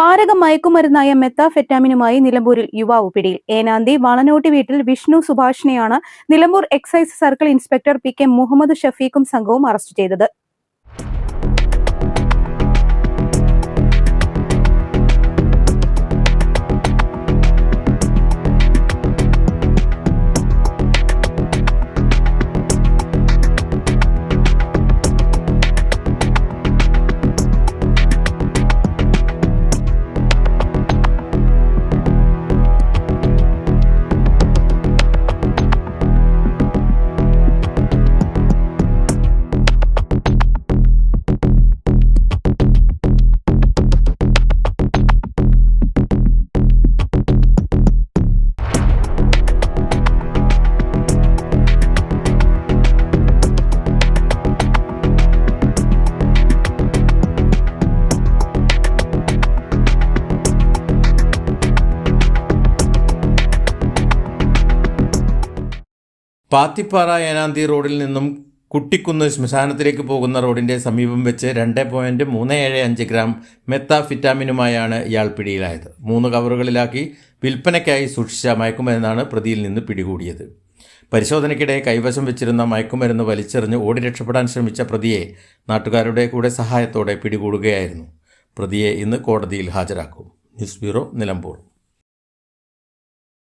മാരക മയക്കുമരുന്നായ മെത്താഫെറ്റാമിനുമായി നിലമ്പൂരിൽ യുവാവ് പിടിയിൽ. ഏനാന്തി വളനോട്ടി വീട്ടിൽ Vishnu സുഭാഷിനെയാണ് Nilambur excise circle inspector P K Muhammad ഷഫീഖും സംഘവും അറസ്റ്റ് ചെയ്തത്. പാത്തിപ്പാറ ഏനാന്തി റോഡിൽ നിന്നും കുട്ടിക്കുന്ന് ശ്മശാനത്തിലേക്ക് പോകുന്ന റോഡിന്റെ സമീപം വെച്ച് രണ്ട് പോയിന്റ് മൂന്ന് ഏഴ് അഞ്ച് ഗ്രാം മെത്താഫിറ്റാമിനുമായാണ് ഇയാൾ പിടിയിലായത്. മൂന്ന് കവറുകളിലാക്കി വിൽപ്പനയ്ക്കായി സൂക്ഷിച്ച മയക്കുമരുന്നാണ് പ്രതിയിൽ നിന്ന് പിടികൂടിയത്. പരിശോധനയ്ക്കിടെ കൈവശം വെച്ചിരുന്ന മയക്കുമരുന്ന് വലിച്ചെറിഞ്ഞ് ഓടി രക്ഷപ്പെടാൻ ശ്രമിച്ച പ്രതിയെ നാട്ടുകാരുടെ കൂടെ സഹായത്തോടെ പിടികൂടുകയായിരുന്നു. പ്രതിയെ ഇന്ന് കോടതിയിൽ ഹാജരാക്കും. News bureau Nilambur.